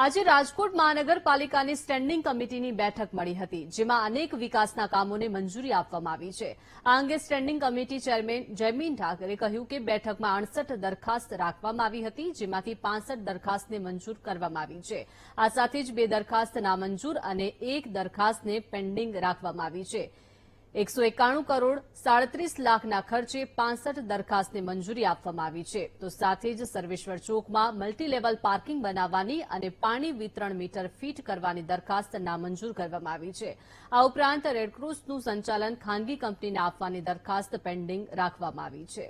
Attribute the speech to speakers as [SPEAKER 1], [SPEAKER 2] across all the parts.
[SPEAKER 1] આજે રાજકોટ મહાનગરપાલિકાની સ્ટેન્ડિંગ કમિટીની બેઠક મળી હતી, જેમાં અનેક વિકાસના કામોને મંજૂરી આપવામાં આવી છે. આ અંગે standing committee chairman Jaymin Thackeray કહ્યું કે બેઠકમાં અડસઠ દરખાસ્ત રાખવામાં આવી હતી, જેમાંથી પાંસઠ દરખાસ્તને મંજૂર કરવામાં આવી છે. આ સાથે જ બે દરખાસ્ત નામંજૂર અને એક દરખાસ્તને પેન્ડિંગ રાખવામાં આવી છે. એકસો એકાણું કરોડ સાડત્રીસ લાખના ખર્ચે પાંસઠ દરખાસ્તને મંજૂરી આપવામાં આવી છે. તો સાથે જ સર્વેશ્વર ચોકમાં મલ્ટીલેવલ પાર્કિંગ બનાવવાની અને પાણી વિતરણ મીટર ફીટ કરવાની દરખાસ્ત નામંજૂર કરવામાં આવી છે. આ ઉપરાંત રેડક્રોસનું સંચાલન ખાનગી કંપનીને આપવાની દરખાસ્ત પેન્ડિંગ રાખવામાં આવી છે.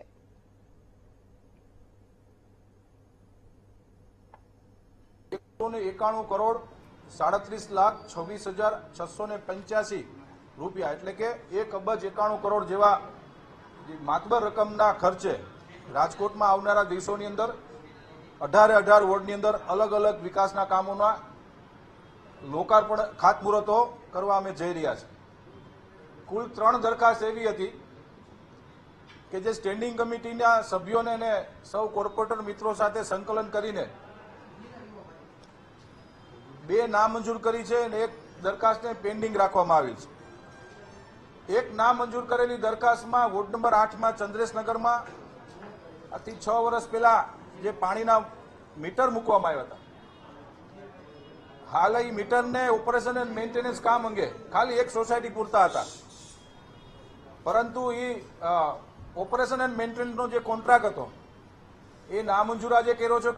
[SPEAKER 2] એકાણું કરોડ સાડત્રીસ લાખ છવ્વીસ હજાર છસો ને પંચ્યાસી રૂપિયા એટલે કે એક અબજ એકાણું કરોડ જેવા માતબર રકમના ખર્ચે રાજકોટમાં આવનારા દિવસોની અંદર, અઢારે અઢાર વોર્ડની અંદર અલગ અલગ વિકાસના કામોના લોકાર્પણ ખાતમુહૂર્તો કરવા અમે જઈ રહ્યા છે કુલ ત્રણ દરખાસ્ત એવી હતી કે જે સ્ટેન્ડિંગ કમિટીના સભ્યોને અને સૌ કોર્પોરેટર મિત્રો સાથે સંકલન કરીને બે નામંજૂર કરી છે અને એક દરખાસ્તને પેન્ડિંગ રાખવામાં આવી છે. એક નામંજૂર કરેલી દરખાસ્તમાં વોર્ડ નંબર આઠમાં ચંદ્રેશનગરમાં આથી છ વર્ષ પહેલા જે પાણીના મીટર મૂકવામાં આવ્યા હતા. હાલ એ મીટરને ઓપરેશન એન્ડ મેન્ટેનન્સ કામ અંગે ખાલી એક સોસાયટી પૂરતા હતા. પરંતુ એ ઓપરેશન એન્ડ મેન્ટેનન્સનો જે કોન્ટ્રાક્ટ હતો, એ નામંજૂર આજે કર્યો છે.